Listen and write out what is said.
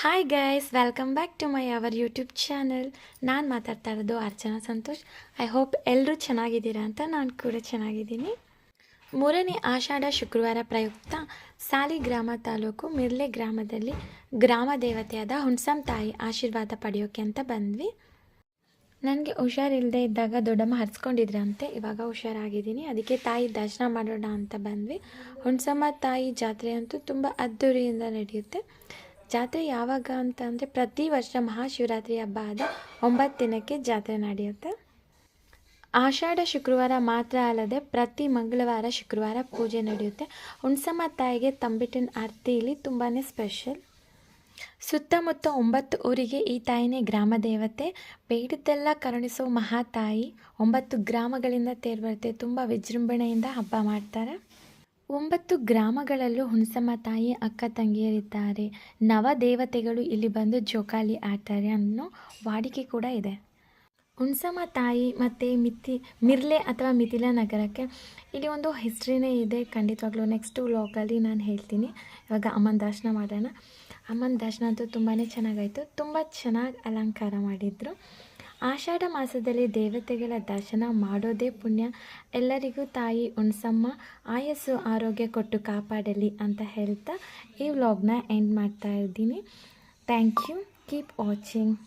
Hi guys welcome back to my our YouTube channel ನಾನು ಮಾತಾಡ್ತಾ ಇರೋದು ಅರ್ಚನಾ ಸಂತೋಷ್. ಐ ಹೋಪ್ ಎಲ್ಲರೂ ಚೆನ್ನಾಗಿದ್ದೀರಾ ಅಂತ ನಾನು ಕೂಡ ಚೆನ್ನಾಗಿದ್ದೀನಿ. ಮೂರನೇ ಆಷಾಢ ಶುಕ್ರವಾರ ಪ್ರಯುಕ್ತ ಸಾಲಿಗ್ರಾಮ ತಾಲೂಕು ಮಿರ್ಲೆ ಗ್ರಾಮದಲ್ಲಿ ಗ್ರಾಮ ದೇವತೆಯಾದ ಹುಣ್ಸಮ್ ತಾಯಿ ಆಶೀರ್ವಾದ ಪಡೆಯೋಕೆ ಅಂತ ಬಂದ್ವಿ. ನನಗೆ ಹುಷಾರಿಲ್ಲದೆ ಇದ್ದಾಗ ದೊಡ್ಡಮ್ಮ ಹರಿಸ್ಕೊಂಡಿದ್ರಂತೆ. ಇವಾಗ ಹುಷಾರಾಗಿದ್ದೀನಿ. ಅದಕ್ಕೆ ತಾಯಿ ದರ್ಶನ ಮಾಡೋಣ ಅಂತ ಬಂದ್ವಿ. ಹುಣ್ಸಮ್ಮ ತಾಯಿ ಜಾತ್ರೆ ಅಂತೂ ತುಂಬ ಅದ್ದೂರಿಯಿಂದ ನಡೆಯುತ್ತೆ. ಜಾತ್ರೆ ಯಾವಾಗ ಅಂತ ಅಂದರೆ ಪ್ರತಿ ವರ್ಷ ಮಹಾಶಿವರಾತ್ರಿ ಹಬ್ಬ ಆದ ಒಂಬತ್ತು ದಿನಕ್ಕೆ ಜಾತ್ರೆ ನಡೆಯುತ್ತೆ. ಆಷಾಢ ಶುಕ್ರವಾರ ಮಾತ್ರ ಅಲ್ಲದೆ ಪ್ರತಿ ಮಂಗಳವಾರ ಶುಕ್ರವಾರ ಪೂಜೆ ನಡೆಯುತ್ತೆ. ಹುಣ್ಸಮ್ಮ ತಾಯಿಗೆ ತಂಬಿಟ್ಟಿನ ಆರತಿ ಇಲ್ಲಿ ತುಂಬಾ ಸ್ಪೆಷಲ್. ಸುತ್ತಮುತ್ತ ಒಂಬತ್ತು ಊರಿಗೆ ಈ ತಾಯಿನೇ ಗ್ರಾಮ ದೇವತೆ. ಬೇಡದೆಲ್ಲ ಕರುಣಿಸೋ ಮಹಾತಾಯಿ ಒಂಬತ್ತು ಗ್ರಾಮಗಳಿಂದ ತೇರು ಬರುತ್ತೆ ತುಂಬ ವಿಜೃಂಭಣೆಯಿಂದ ಹಬ್ಬ ಮಾಡ್ತಾರೆ. ಒಂಬತ್ತು ಗ್ರಾಮಗಳಲ್ಲೂ ಹುಣಸಮ್ಮ ತಾಯಿ, ಅಕ್ಕ ತಂಗಿಯರಿದ್ದಾರೆ. ನವ ದೇವತೆಗಳು ಇಲ್ಲಿ ಬಂದು ಜೋಕಾಲಿ ಆಡ್ತಾರೆ ಅನ್ನೋ ವಾಡಿಕೆ ಕೂಡ ಇದೆ. ಹುಣಸಮ್ಮ ತಾಯಿ ಮತ್ತು ಮಿಥಿ, ಮಿರ್ಲೆ ಅಥವಾ ಮಿಥಿಲ ನಗರಕ್ಕೆ ಇಲ್ಲಿ ಒಂದು ಹಿಸ್ಟ್ರಿನೇ ಇದೆ ಖಂಡಿತವಾಗ್ಲೂ. ನೆಕ್ಸ್ಟು ವ್ಲಾಗಲ್ಲಿ ನಾನು ಹೇಳ್ತೀನಿ. ಇವಾಗ ಅಮ್ಮನ ದರ್ಶನ ಮಾಡೋಣ. ಅಮ್ಮನ ದರ್ಶನ ಅಂತೂ ತುಂಬಾ ಚೆನ್ನಾಗಾಯಿತು. ತುಂಬ ಚೆನ್ನಾಗಿ ಅಲಂಕಾರ ಮಾಡಿದರು. ಆಷಾಢ ಮಾಸದಲ್ಲಿ ದೇವತೆಗಳ ದರ್ಶನ ಮಾಡೋದೇ ಪುಣ್ಯ. ಎಲ್ಲರಿಗೂ ತಾಯಿ ಹುಣ್ಸಮ್ಮ, ಆಯಸ್ಸು ಆರೋಗ್ಯ ಕೊಟ್ಟು ಕಾಪಾಡಲಿ ಅಂತ ಹೇಳ್ತಾ ಈ ವ್ಲಾಗ್ನ ಎಂಡ್ ಮಾಡ್ತಾ ಇದ್ದೀನಿ. Thank you. Keep watching.